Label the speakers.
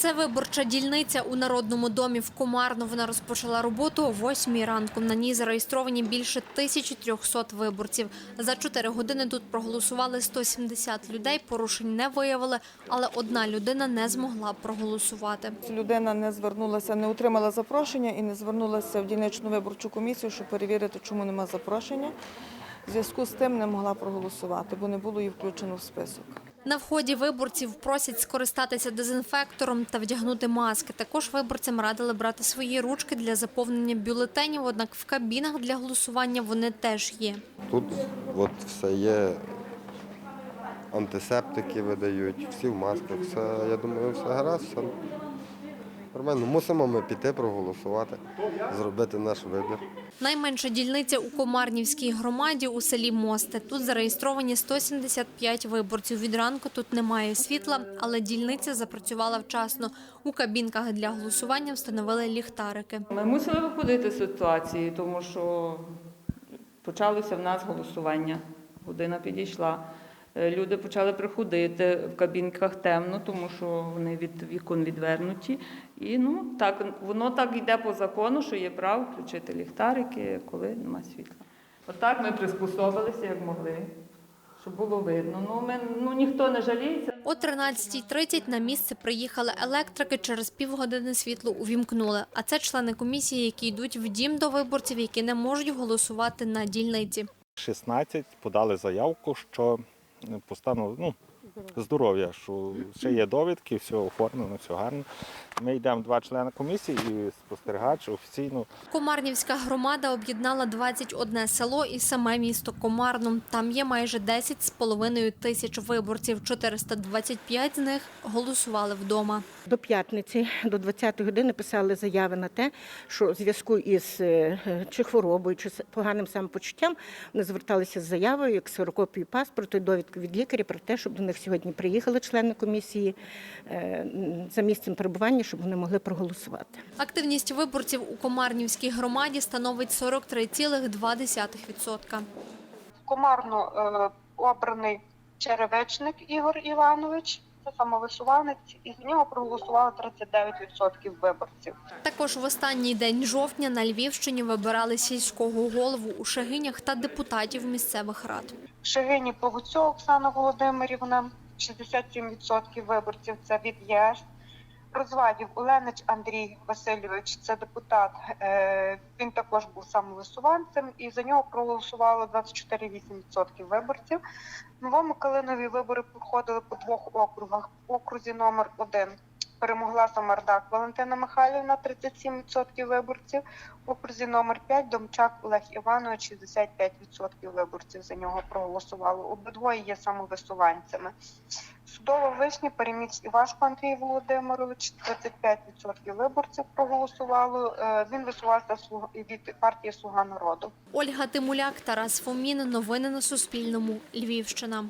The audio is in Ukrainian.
Speaker 1: Це виборча дільниця у Народному домі в Комарно. Вона розпочала роботу о 8 ранку. На ній зареєстровані більше 1300 виборців. За 4 години тут проголосували 170 людей. Порушень не виявили, але одна людина не змогла проголосувати.
Speaker 2: Людина не звернулася, не отримала запрошення і не звернулася в дільничну виборчу комісію, щоб перевірити, чому нема запрошення. В зв'язку з тим не могла проголосувати, бо не було її включено в список.
Speaker 1: На вході виборців просять скористатися дезінфектором та вдягнути маски. Також виборцям радили брати свої ручки для заповнення бюлетенів. Однак в кабінах для голосування вони теж є.
Speaker 3: Тут от все є, антисептики видають, всі в масках, все, я думаю, все гаразд, все нормально. Мусимо ми піти проголосувати, зробити наш вибір.
Speaker 1: Найменша дільниця у Комарнівській громаді у селі Мосте. Тут зареєстровані 175 виборців. Від ранку тут немає світла, але дільниця запрацювала вчасно. У кабінках для голосування встановили ліхтарики.
Speaker 4: Ми мусили виходити з ситуації, тому що почалося в нас голосування. Година підійшла. Е, Люди почали приходити в кабінках темно, тому що вони від вікон відвернуті. І ну так воно так йде по закону, що є право включити ліхтарики, коли нема світла. Отак ми приспособилися, як могли, щоб було видно. Ну ми ну ніхто не жаліється.
Speaker 1: О 13.30 на місце приїхали електрики. Через півгодини світло увімкнули. А це члени комісії, які йдуть в дім до виборців, які не можуть голосувати на дільниці.
Speaker 5: 16 подали заявку, що по стану ну, здоров'я, що ще є довідки, все оформлено, все гарно. Ми йдемо два члени комісії і спостерігач офіційно
Speaker 1: Комарнівська громада об'єднала 21 село і саме місто Комарно. Там є майже 10 з половиною тисяч виборців. 425 з них голосували вдома.
Speaker 6: До п'ятниці, до 20 години писали заяви на те, що в зв'язку із е, чи хворобою, чи поганим самопочуттям вони зверталися з заявою, як ксерокопію паспорту і довідку від лікаря про те, щоб до них сьогодні приїхали члени комісії е, за місцем перебування, щоб вони могли проголосувати.
Speaker 1: Активність виборців у Комарнівській громаді становить 43,2%.
Speaker 7: Комарно е, обраний черевичник Ігор Іванович, це самовисуванець, і за нього проголосувало 39% виборців.
Speaker 1: Також в останній день жовтня на Львівщині вибирали сільського голову у Шагинях та депутатів місцевих рад.
Speaker 7: В Шигині Погуцьо Оксана Володимирівна, 67% виборців це від ЄС. Розвадів Оленич Андрій Васильович, це депутат. е, Він також був самовисуванцем, і за нього проголосувало 24,8% виборців. Новому Калинові вибори проходили по двох округах. Окрузі номер 1 перемогла Самардак Валентина Михайлівна, 37% виборців. В окрузі номер 5 Домчак Олег Іванович, 65% виборців за нього проголосувало. Обидвоє є самовисуванцями. Судова вишня переміг Івашко Андрій Володимирович, 35% виборців проголосувало. Е, Він висувався від партії Слуга народу.
Speaker 1: Ольга Тимуляк, Тарас Фомін. Новини на Суспільному. Львівщина.